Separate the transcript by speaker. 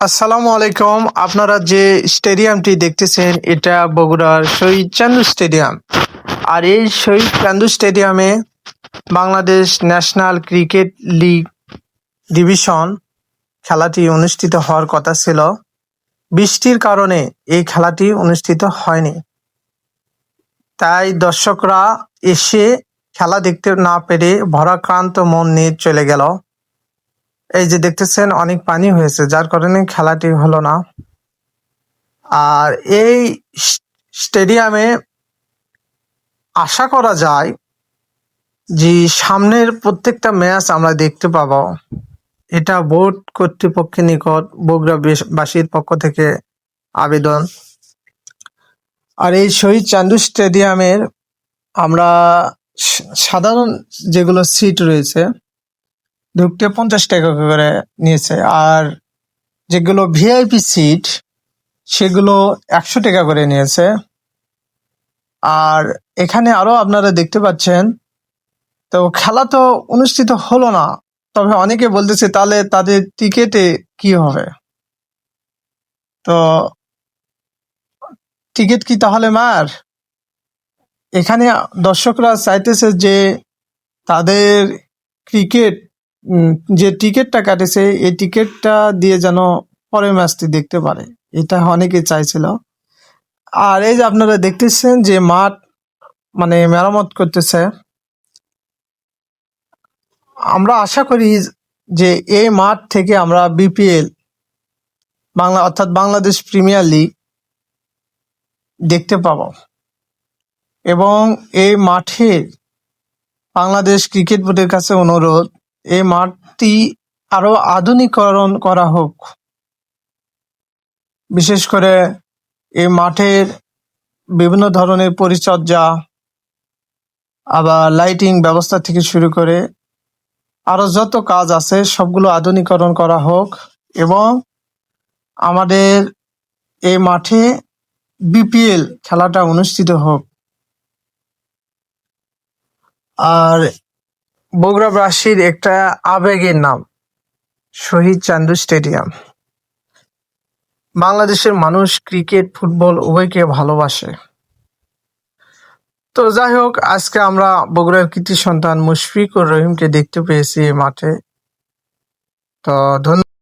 Speaker 1: আসসালামু আলাইকুম। আপনারা যে স্টেডিয়ামটি দেখতেছেন, এটা বগুড়ার শহীদ চান্দু স্টেডিয়াম। আর এই শহীদ চান্দু স্টেডিয়ামে Bangladesh national cricket league division খেলাটি অনুষ্ঠিত হওয়ার কথা ছিল। বৃষ্টির কারণে এই খেলাটি অনুষ্ঠিত হয়নি। তাই দর্শকরা এসে খেলা দেখতে না পেরে ভরাক্রান্ত মন নিয়ে চলে গেল। এই যে দেখতেছেন, অনেক পানি হয়েছে, যার কারণে খেলাটি হলো না। আর এই স্টেডিয়ামে আশা করা যায় যে সামনের প্রত্যেকটা ম্যাচ আমরা দেখতে পাবো। এটা বোর্ড কর্তৃপক্ষের নিকট বগুড়া বেশ- বাসীর পক্ষ থেকে আবেদন। আর এই শহীদ চান্দু স্টেডিয়ামের আমরা সাধারণ যেগুলো সিট রয়েছে ঢুকতে পঞ্চাশ টাকা করে নিয়েছে। আর যেগুলো ভিআইপি সিট সেগুলো একশো টাকা করে নিয়েছে। আর এখানে আরও আপনারা দেখতে পাচ্ছেন, তো খেলা তো অনুষ্ঠিত হলো না। তবে অনেকে বলতেছে, তাহলে তাদের টিকেটে কি হবে? তো টিকিট কি তাহলে মার? এখানে দর্শকরা চাইতেছে যে তাদের ক্রিকেট যে টিকিটটা কাটেছে এই টিকিটটা দিয়ে যেন পরের ম্যাচটি দেখতে পারে। এটা অনেকে চাইছিল। আর এই যে আপনারা দেখতেছেন যে মাঠ মানে মেরামত করতেছে, আমরা আশা করি যে এই মাঠ থেকে আমরা বিপিএল বাংলা, অর্থাৎ বাংলাদেশ প্রিমিয়ার লিগ দেখতে পাবো। এবং এই মাঠে বাংলাদেশ ক্রিকেট বোর্ডের কাছে অনুরোধ এই মাঠটি আরও আধুনিকরণ করা হোক। বিশেষ করে এই মাঠের বিভিন্ন ধরনের পরিচর্যা আবার লাইটিং ব্যবস্থা থেকে শুরু করে আরও যত কাজ আছে সবগুলো আধুনিকরণ করা হোক এবং আমাদের এই মাঠে বিপিএল খেলাটা অনুষ্ঠিত হোক। আর বগুড়াবাসীর একটা আবেগের নাম, শহীদ চান্দু স্টেডিয়াম। বাংলাদেশের মানুষ ক্রিকেট, ফুটবল উভয়কে ভালোবাসে। তো যাই হোক, আজকে আমরা বগুড়ার কৃতি সন্তান মুশফিক ও রহিমকে দেখতে পেয়েছি মাঠে। তো ধন্যবাদ